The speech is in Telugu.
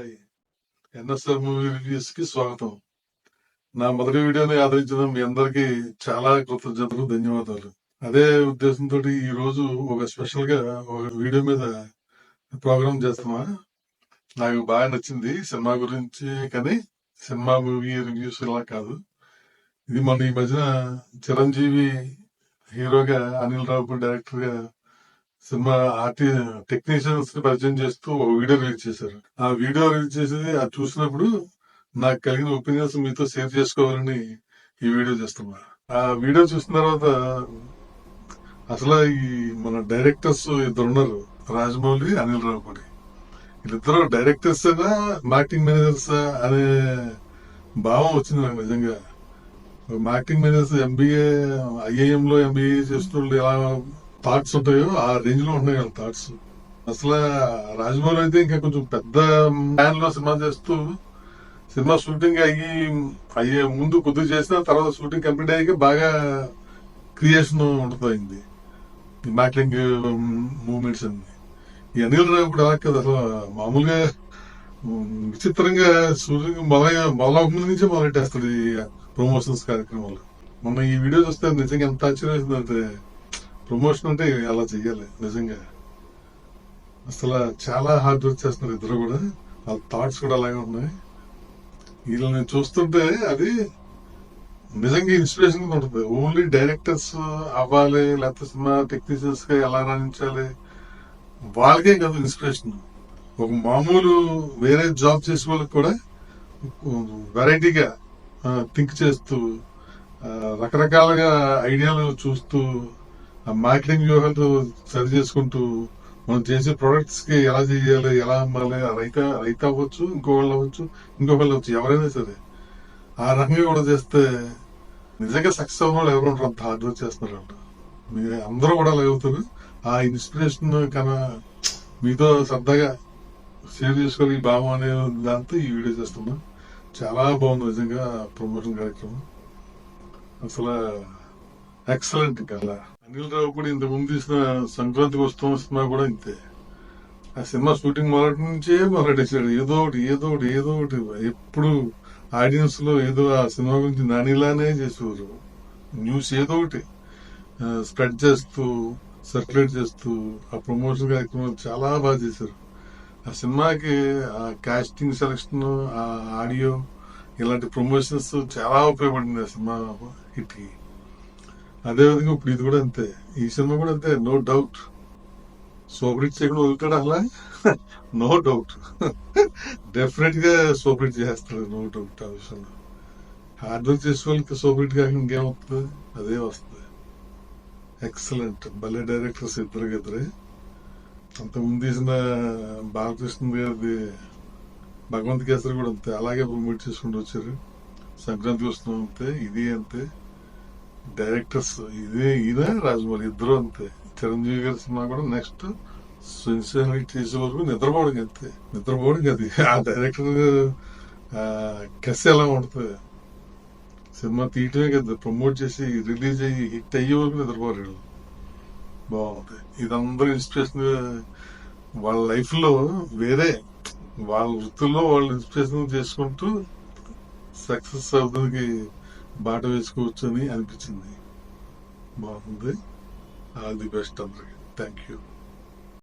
హాయ్. ఎన్ఎస్ఆర్ మూవీ రివ్యూస్కి స్వాగతం. నా మొదటి వీడియోని ఆదరించిన మీ అందరికి చాలా కృతజ్ఞతలు ధన్యవాదాలు. అదే ఉద్దేశంతో ఈ రోజు ఒక స్పెషల్గా ఒక వీడియో మీద ప్రోగ్రామ్ చేస్తున్నా. నాకు బాగా నచ్చింది సినిమా గురించి కానీ సినిమా మూవీ రివ్యూస్ ఇలా కాదు. ఇది మొన్న ఈ మధ్యన చిరంజీవి హీరోగా అనిల్ రావు డైరెక్టర్గా సినిమా ఆర్టి టెక్నీషియన్స్ని పరిచయం చేస్తూ ఒక వీడియో రిలీజ్ చేశారు. ఆ వీడియో రిలీజ్ చేసేది అది చూసినప్పుడు నాకు కలిగిన ఒపీనియన్స్ మీతో షేర్ చేసుకోవాలని ఈ వీడియో చేస్తున్నా. ఆ వీడియో చూసిన తర్వాత అసలు ఈ మన డైరెక్టర్స్ ఇద్దరు ఉన్నారు రాజమౌళి అనిల్ రావుపూడి వీళ్ళిద్దరు డైరెక్టర్స్ మార్కెటింగ్ మేనేజర్స్ అనే భావం వచ్చింది నాకు నిజంగా. మార్కెటింగ్ మేనేజర్స్ ఎంబీఏ ఐఏఎంలో ఎంబీఏ చేస్తున్న ఎలా థాట్స్ ఉంటాయో ఆ రేంజ్లో ఉన్నాయి వాళ్ళ థాట్స్ అసలు రాజమౌళి అయితే ఇంకా కొంచెం పెద్ద ప్లాన్లో సినిమా చేస్తూ సినిమా షూటింగ్ అయ్యి అయ్యే ముందు కొద్దిగా చేసిన తర్వాత షూటింగ్ కంప్లీట్ అయ్యాక బాగా క్రియేషన్ ఉంటుంది మ్యాట్లింగ్ మూమెంట్స్ అన్ని. ఈ అనిల్ రావు కూడా అలా కదా అసలు మామూలుగా విచిత్రంగా షూటింగ్ మొదల మొదలవ ముందు నుంచే మొదలెట్టేస్తాడు ఈ ప్రమోషన్స్ కార్యక్రమాలు. మొన్న ఈ వీడియో చూస్తే నిజంగా ఎంత ఆశ్చర్యం అంటే ప్రమోషన్ అంటే అలా చెయ్యాలి నిజంగా. అసలు చాలా హార్డ్ వర్క్ చేస్తున్నారు ఇద్దరు కూడా. వాళ్ళ థాట్స్ కూడా అలాగే ఉన్నాయి. వీళ్ళని చూస్తుంటే అది నిజంగా ఇన్స్పిరేషన్ ఉంటుంది. ఓన్లీ డైరెక్టర్స్ అవ్వాలి లేకపోతే సినిమా టెక్నీషియన్స్గా ఎలా రాణించాలి? వాళ్ళకే కాదు ఇన్స్పిరేషన్ ఒక మామూలు వేరే జాబ్ చేసే వాళ్ళకి కూడా వెరైటీగా థింక్ చేస్తూ రకరకాలుగా ఐడియాలు చూస్తూ ఆ మార్కెటింగ్ వ్యూహాలు సరి చేసుకుంటూ మనం చేసే ప్రొడక్ట్స్కి ఎలా చేయాలి ఎలా అమ్మాలి ఆ రైత రైతు అవ్వచ్చు ఇంకోళ్ళు అవ్వచ్చు ఇంకొకళ్ళు అవ్వచ్చు ఎవరైనా సరే. ఆ రకంగా కూడా చేస్తే నిజంగా సక్సెస్ అవ్వడం వాళ్ళు ఎవరు ఉంటారు అంత హార్డ్ వర్క్ చేస్తున్నారంట మీరు అందరూ కూడా అలా అవుతారు. ఆ ఇన్స్పిరేషన్ కన్నా మీతో సరదాగా షేర్ చేసుకోవాలి ఈ భావం అనే దాంతో ఈ వీడియో చేస్తున్నాం చాలా బాగుంది నిజంగా ప్రమోషన్ కార్యక్రమం. అసలు ఎక్సలెంట్ కళ అనిల్ రావు కూడా ఇంత ముందు తీసిన సంక్రాంతికి వస్తున్న సినిమా కూడా ఇంతే. ఆ సినిమా షూటింగ్ మొదటి నుంచే మొదలెట్టేసాడు ఏదో ఒకటి ఏదో ఒకటి ఏదో ఒకటి. ఎప్పుడు ఆడియన్స్లో ఏదో ఆ సినిమా గురించి నానిలానే చేసేవారు. న్యూస్ ఏదో ఒకటి. స్ప్రెడ్ చేస్తూ సర్క్యులేట్ చేస్తూ ఆ ప్రమోషన్ కార్యక్రమం చాలా బాగా చేశారు. ఆ సినిమాకి ఆ కాస్టింగ్ సెలక్షన్ ఆ ఆడియో ఇలాంటి ప్రమోషన్స్ చాలా ఉపయోగపడింది ఆ సినిమా హిట్కి. అదేవిధంగా ఇప్పుడు ఇది కూడా అంతే. ఈ సినిమా కూడా అంతే నో డౌట్ సూపర్ చేయకుండా వదులుతాడు అలా? నో డౌట్ డెఫినెట్గా సూపర్ హిట్ చేస్తాడు నో డౌట్ ఆ విషయంలో. హార్డ్ వర్క్ చేసే వాళ్ళకి సూపర్ హిట్ కాకుండా ఇంకేమవుతుంది అదే వస్తుంది. ఎక్సలెంట్ భలే డైరెక్టర్స్ ఇద్దరు ఇద్దరే. అంతకుముందు తీసిన బాలకృష్ణ గారిది భగవంత్ కేసరి కూడా అంతే. అలాగే ప్రమోట్ చేసుకుంటూ వచ్చారు. సంక్రాంతి వస్తున్నాం అంతే. ఇది అంతే. డైరెక్టర్స్ ఇదే ఈయన రాజమౌళి. ఇద్దరు అంతే. చిరంజీవి గారి సినిమా కూడా నెక్స్ట్ సెన్సేషన్ చేసే వరకు నిద్రపోవడం అంతే. నిద్రపోవడం అది ఆ డైరెక్టర్ కసి ఎలా ఉంటుంది. సినిమా తీయటమే కదా ప్రమోట్ చేసి రిలీజ్ అయ్యి హిట్ అయ్యే వరకు నిద్రపోరాడు బాగుంది. ఇదందరూ ఇన్స్పిరేషన్ వాళ్ళ లైఫ్లో వేరే వాళ్ళ వృత్తుల్లో వాళ్ళు ఇన్స్పిరేషన్ చేసుకుంటూ సక్సెస్ అవుతుంది బాట వేసుకోవచ్చు అని అనిపించింది. బాగుంది. ఆల్ ది బెస్ట్ అందరికి. Thank you